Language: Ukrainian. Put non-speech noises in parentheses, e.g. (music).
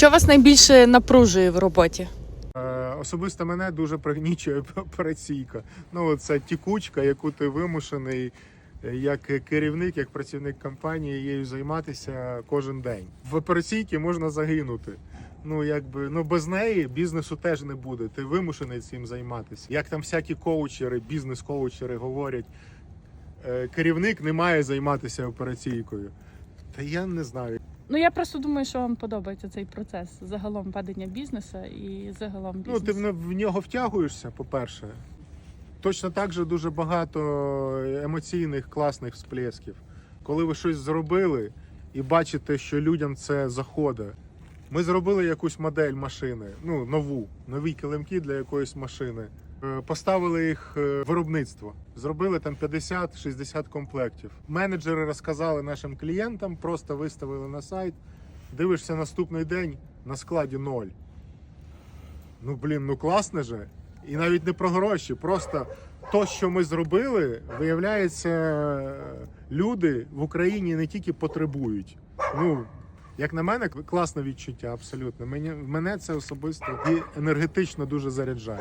Що вас найбільше напружує в роботі? Е, Особисто мене дуже пригнічує (laughs) операційка. Ну, це тікучка, яку ти вимушений е, як керівник, як працівник компанії її займатися кожен день. В операційці можна загинути. Ну, якби ну без неї бізнесу теж не буде. Ти вимушений цим займатися. Як там всякі коучери, бізнес-коучери говорять, е, керівник не має займатися операційкою. Та я не знаю. Ну я просто думаю, що вам подобається цей процес загалом ведення бізнесу і загалом бізнесу. Ну, ти в, в нього втягуєшся, по-перше. Точно так же дуже багато емоційних класних всплесків. Коли ви щось зробили і бачите, що людям це заходить. Ми зробили якусь модель машини, ну нову, нові килимки для якоїсь машини. Е, Поставили їх е, в виробництво. Зробили там 50-60 комплектів. Менеджери розказали нашим клієнтам, просто виставили на сайт. Дивишся наступний день на складі ноль. Ну блін, ну класно же. І навіть не про гроші, просто то, що ми зробили, виявляється, люди в Україні не тільки потребують. Ну, як на мене, класне відчуття, абсолютно. Мені, мене це особисто і енергетично дуже заряджає.